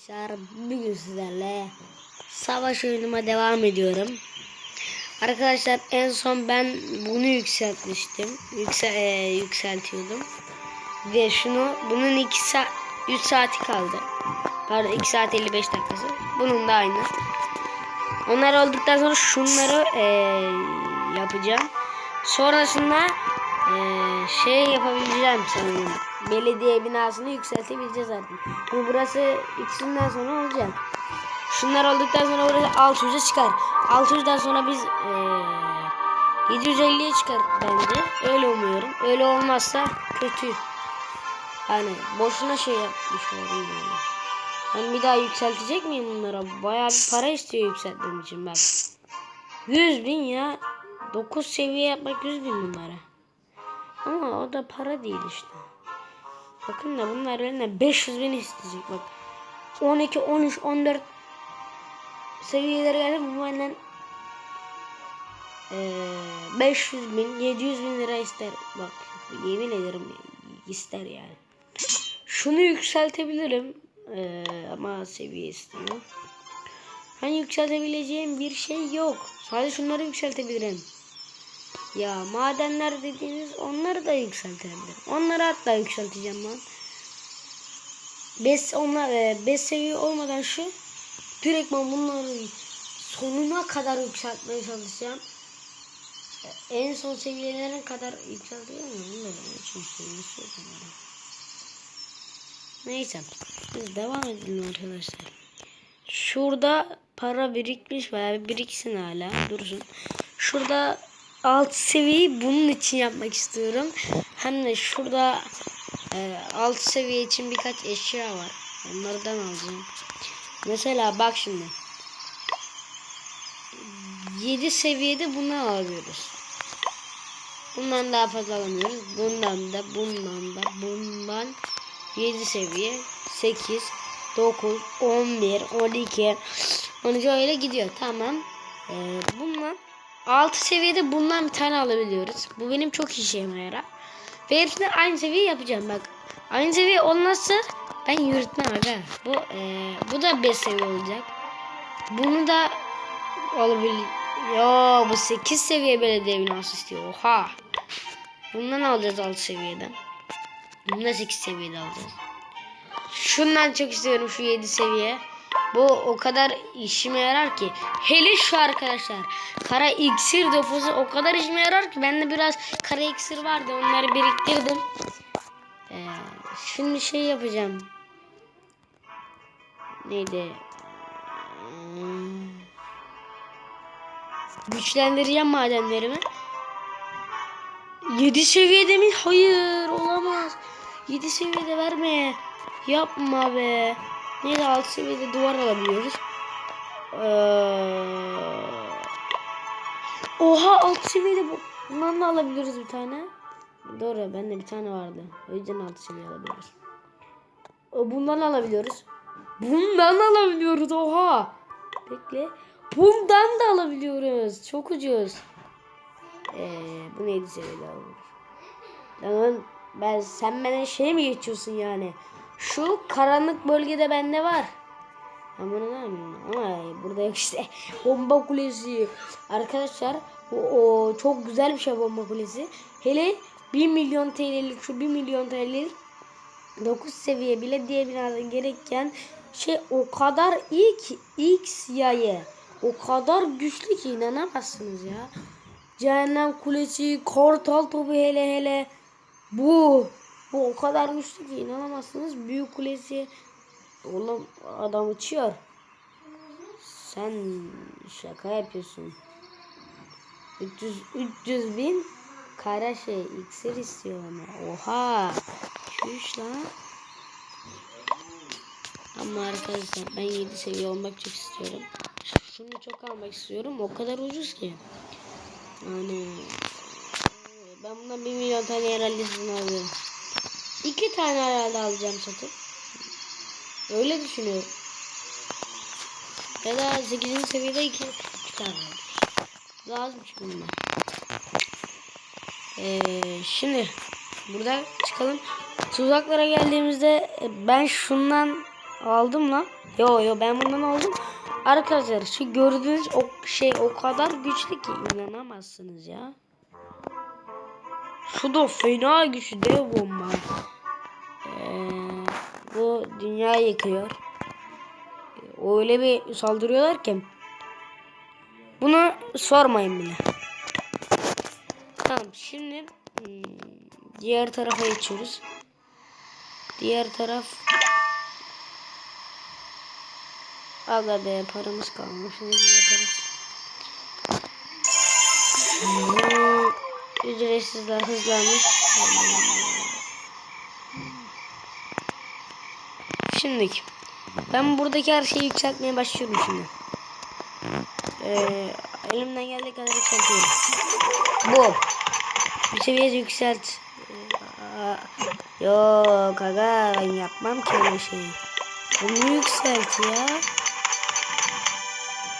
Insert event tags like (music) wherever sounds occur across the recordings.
Arkadaşlar bugün sizlerle savaş oyunuma devam ediyorum. Arkadaşlar en son ben bunu yükseltmiştim. Yüksel, e, yükseltiyordum. Ve şunu bunun 2 saat 3 saati kaldı. Pardon 2 saat 55 dakikası. Bunun da aynı. Onlar olduktan sonra şunları e, yapacağım. Sonrasında e, şey yapabileceğim sanırım. Belediye binasını yükseltebileceğiz artık. Bu burası ikisinden sonra olacak. Şunlar olduktan sonra burası 600'e çıkar. 600'den sonra biz e, 750'ye çıkar bence. Öyle umuyorum. Öyle olmazsa kötü. Yani boşuna şey yapmış oldum yani. Ben bir daha yükseltecek miyim bunlara? Bayağı bir para istiyor yükseltmem için bak. 100 bin ya. 9 seviye yapmak 100 bin bunlara. Ama o da para değil işte. Bakın da bunlar eline 500 bin isteyecek bak. 12, 13, 14 seviyelere geldi bu benden eee 500 bin, 700 bin lira ister. Bak yemin ederim ister yani. Şunu yükseltebilirim eee, ama seviye istiyor. Hani yükseltebileceğim bir şey yok. Sadece şunları yükseltebilirim. Ya madenler dediğiniz onları da yükseltebilirim. Onları hatta yükselteceğim ben. 5 onlar 5 seviye olmadan şu direkt ben bunları sonuna kadar yükseltmeye çalışacağım. E, En son seviyelerine kadar yükselteceğim mi? Bilmiyorum. Hiç seviyesi yok onların. Neyse. Biz devam edelim arkadaşlar. Şurada para birikmiş veya biriksin hala dursun. Şurada alt seviyeyi bunun için yapmak istiyorum. Hem de şurada e, alt seviye için birkaç eşya var. Onlardan alacağım. Mesela bak şimdi. 7 seviyede bunu alıyoruz. Bundan daha fazla alamıyoruz. Bundan da bundan da bundan 7 seviye 8 9 11 12 12 öyle gidiyor. Tamam. Ee, bundan 6 seviyede bundan bir tane alabiliyoruz. Bu benim çok işime yarar. Ve hepsini aynı seviye yapacağım bak. Aynı seviye olmazsa ben yürütmem aga. Bu e, bu da 5 seviye olacak. Bunu da olabilir. Yo bu 8 seviye belediye binası istiyor. Oha. Bundan alacağız 6 seviyeden. Bunu da 8 seviyede alacağız. Şundan çok istiyorum şu 7 seviye. Bu o kadar işime yarar ki. Hele şu arkadaşlar. Kara iksir deposu o kadar işime yarar ki. Bende biraz kara iksir vardı. Onları biriktirdim. Ee, şimdi şey yapacağım. Neydi? Hmm. Güçlendireceğim madenlerimi. 7 seviyede mi? Hayır olamaz. 7 seviyede verme. Yapma be. Neyse 6 seviyede duvar alabiliyoruz. Ee... Oha 6 seviyede bu. Bundan da alabiliyoruz bir tane. Doğru bende bir tane vardı. O yüzden 6 seviye alabiliyoruz. Bundan alabiliyoruz. Bundan alabiliyoruz oha. Bekle. Bundan da alabiliyoruz. Çok ucuz. Ee, bu neydi seviyede alabiliyoruz. Lan ben sen bana şey mi geçiyorsun yani? Şu karanlık bölgede bende var. Bunu ne? Ama burada işte. (laughs) Bomba kulesi. Arkadaşlar o, o çok güzel bir şey bomba kulesi. Hele 1 milyon TL'lik şu 1 milyon TL'lik 9 seviye bile diye binada gereken şey o kadar iyi ki X yayı. O kadar güçlü ki inanamazsınız ya. Cehennem kulesi, kartal topu hele hele. Bu. Bu o kadar güçlü ki inanamazsınız. Büyük kulesi. Oğlum adam uçuyor. Sen şaka yapıyorsun. 300, 300 bin kara şey iksir istiyor ama. Oha. Şuş lan. Ama arkadaşlar ben 7 seviye olmak çok istiyorum. Şunu çok almak istiyorum. O kadar ucuz ki. Yani ben bundan 1 milyon tane herhalde alıyorum. İki tane herhalde alacağım satıp. Öyle düşünüyorum. Ya da 8. seviyede iki, tane. Lazım çünkü bunlar. Ee, şimdi burada çıkalım. Tuzaklara geldiğimizde e, ben şundan aldım lan. Yo yo ben bundan aldım. Arkadaşlar şu gördüğünüz o şey o kadar güçlü ki inanamazsınız ya. Şu da fena güçlü dev bomba. Ee, bu dünya yıkıyor. Öyle bir saldırıyorlar ki. Bunu sormayın bile. Tamam şimdi hmm, diğer tarafa geçiyoruz. Diğer taraf Aga be paramız kalmış. Ne yaparız? Ücretsizler hızlanmış. Şimdiki. Ben buradaki her şeyi yükseltmeye başlıyorum şimdi. Ee, elimden geldiği kadar yükseltiyorum. Bu. Bir seviye yükselt. Ee, Yok aga ben yapmam ki öyle şey. Bunu yükselt ya.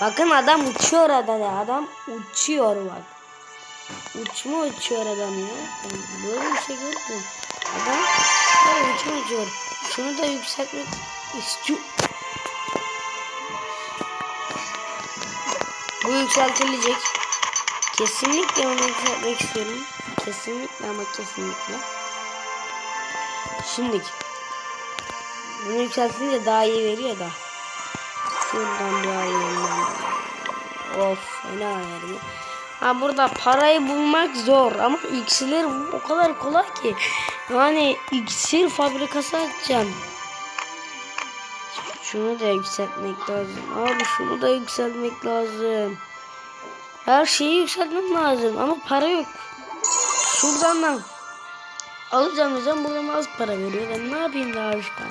Bakın adam uçuyor adam adam uçuyor bak. Uçma uçuyor adam ya. Ben böyle bir şey görmedim. Adam böyle uçma uçuyor. Şunu da yükseltmek istiyor. Bu yükseltilecek. Kesinlikle onu yükseltmek istiyorum. Kesinlikle ama kesinlikle. Şimdi bunu yükseltince daha iyi veriyor da. Şuradan alayım ben. Of fena verdi. Ha burada parayı bulmak zor ama iksirler o kadar kolay ki. Yani iksir fabrikası açacağım. Şunu da yükseltmek lazım. Abi şunu da yükseltmek lazım. Her şeyi yükseltmem lazım ama para yok. Şuradan da alacağım diyeceğim buradan az para veriyor. Ben ne yapayım daha işte.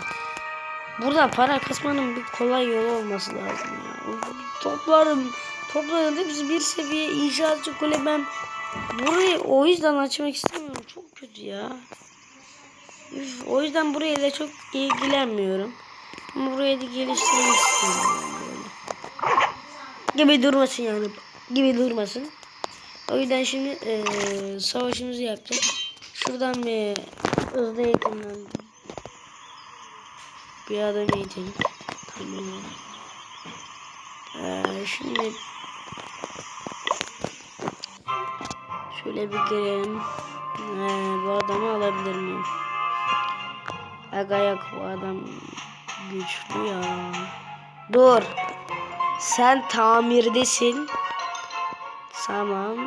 Burada para kasmanın bir kolay yolu olması lazım ya. Toplarım. Topların hepsi bir seviye inşaatçı kule ben burayı o yüzden açmak istemiyorum. Çok kötü ya. Üf, o yüzden buraya da çok ilgilenmiyorum. Ama burayı da geliştirmek istiyorum. Gibi durmasın yani. Gibi durmasın. O yüzden şimdi eee savaşımızı yapacağız. Şuradan bir hızlı eğitimden bir adam eğitelim. Tamam. Ee, şimdi şöyle bir girelim. Ee, bu adamı alabilir miyim? Aga yok bu adam güçlü ya. Dur. Sen tamirdesin. Tamam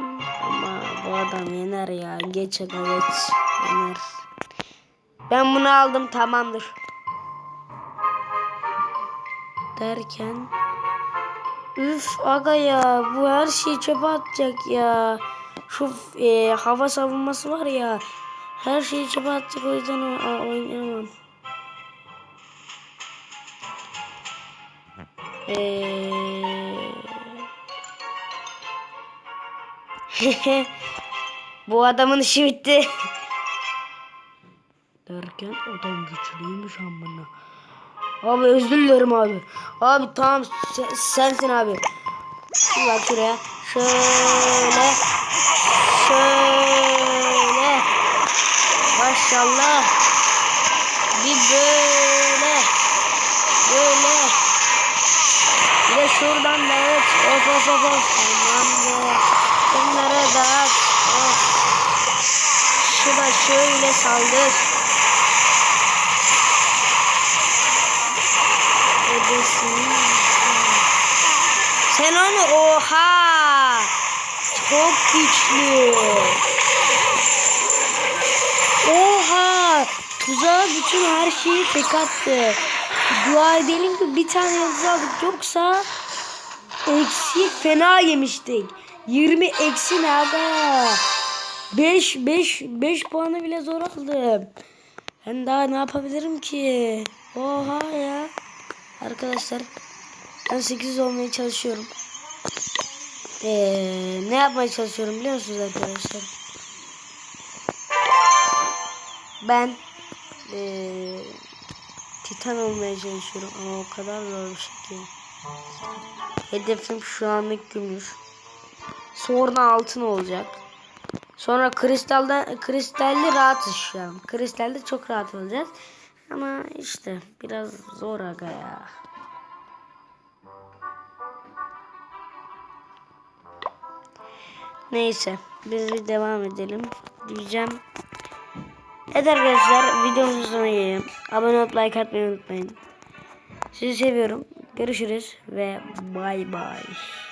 ama bu adam yener ya. Geç aga. Yener. Ben bunu aldım tamamdır. Derken Üf aga ya bu her şeyi çöpe atacak ya. Şu e, hava savunması var ya. Her şeyi çöpe atacak o yüzden oynayamam. Eee... (laughs) bu adamın işi bitti. (laughs) Derken adam güçlüymüş amına. Abi özür dilerim abi. Abi tamam sen- sensin abi. Bak şuraya. Şöyle. Şöyle. Maşallah. Bir böyle. Böyle. Bir de şuradan da evet. Of of of of. Be. Bunları dağıt. Of. Şuna şöyle saldır. Edesin. Sen onu oha. Çok güçlü. Oha. Tuzağa bütün her şeyi tek attı. Dua edelim ki bir tane yıldız. Yoksa eksi fena yemiştik. 20 eksi ne aga? 5 5 5 puanı bile zor aldım. Ben daha ne yapabilirim ki? Oha ya. Arkadaşlar ben 8 olmaya çalışıyorum. Ee, ne yapmaya çalışıyorum biliyor musunuz arkadaşlar? Ben ee, Titan olmaya çalışıyorum ama o kadar zor bir şey ki. Hedefim şu anlık gümüş. Sonra altın olacak. Sonra kristalden kristalli rahatız şu an. Kristalde çok rahat olacağız. Ama işte biraz zor aga ya. Neyse biz bir devam edelim diyeceğim. Evet arkadaşlar videomuzun sonuna gelelim. Abone olup like atmayı unutmayın. Sizi seviyorum. Görüşürüz ve bay bay.